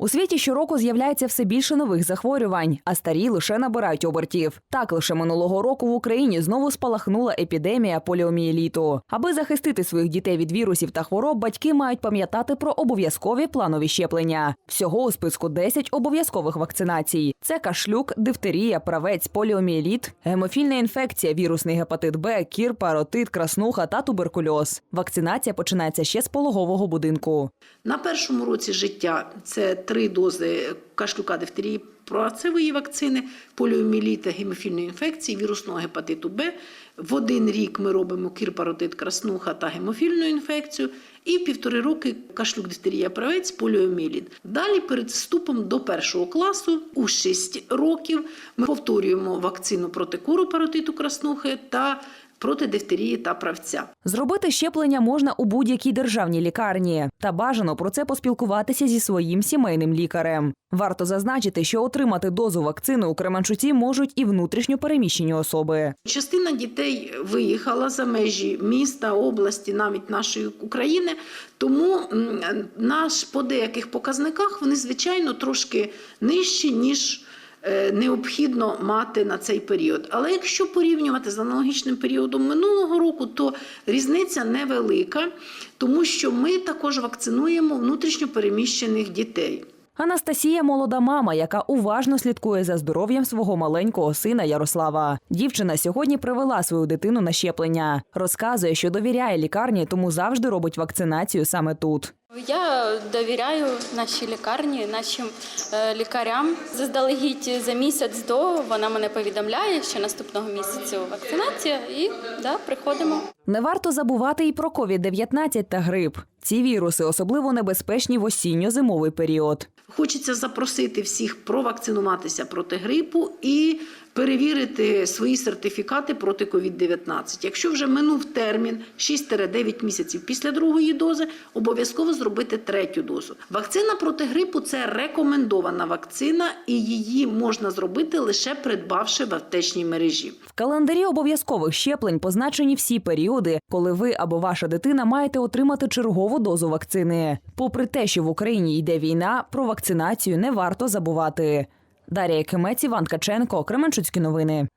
У світі щороку з'являється все більше нових захворювань, а старі лише набирають обертів. Так лише минулого року в Україні знову спалахнула епідемія поліомієліту. Аби захистити своїх дітей від вірусів та хвороб, батьки мають пам'ятати про обов'язкові планові щеплення. Всього у списку 10 обов'язкових вакцинацій: це кашлюк, дифтерія, правець, поліомієліт, гемофільна інфекція, вірусний гепатит Б, кір, паротит, краснуха та туберкульоз. Вакцинація починається ще з пологового будинку. На першому році життя це три дози кашлюка дифтерії працевої вакцини, поліоміеліта, гемофільної інфекції, вірусного гепатиту Б. В один рік ми робимо кірпаротит, краснуха та гемофільну інфекцію. І в півтори роки кашлюк дифтерія правець, поліоміеліт. Далі перед вступом до першого класу у 6 років ми повторюємо вакцину проти кору паротиту краснухи та проти дифтерії та правця. Зробити щеплення можна у будь-якій державній лікарні, та бажано про це поспілкуватися зі своїм сімейним лікарем. Варто зазначити, що отримати дозу вакцини у Кременчуці можуть і внутрішньо переміщені особи. Частина дітей виїхала за межі міста, області, навіть нашої України. Тому наш по деяких показниках вони звичайно трошки нижчі ніж. е, Необхідно мати на цей період. Але якщо порівнювати з аналогічним періодом минулого року, то різниця невелика, тому що ми також вакцинуємо внутрішньо переміщених дітей. Анастасія молода мама, яка уважно слідкує за здоров'ям свого маленького сина Ярослава. Дівчина сьогодні привела свою дитину на щеплення. Розказує, що довіряє лікарні, тому завжди робить вакцинацію саме тут. Я довіряю нашій лікарні, нашим е, лікарям. Заздалегідь за місяць до вона мене повідомляє, що наступного місяцю вакцинація, і да, приходимо. Не варто забувати і про COVID-19 та грип. Ці віруси особливо небезпечні в осінньо-зимовий період. Хочеться запросити всіх провакцинуватися проти грипу і перевірити свої сертифікати проти COVID-19. Якщо вже минув термін 6-9 місяців після другої дози, обов'язково зробити третю дозу. Вакцина проти грипу це рекомендована вакцина, і її можна зробити лише придбавши в аптечній мережі. В календарі обов'язкових щеплень позначені всі періоди, коли ви або ваша дитина маєте отримати чергову дозу вакцини. Попри те, що в Україні йде війна, про вакцинацію не варто забувати. Дар'я Кимець, Іван Каченко, Кременчуцькі новини.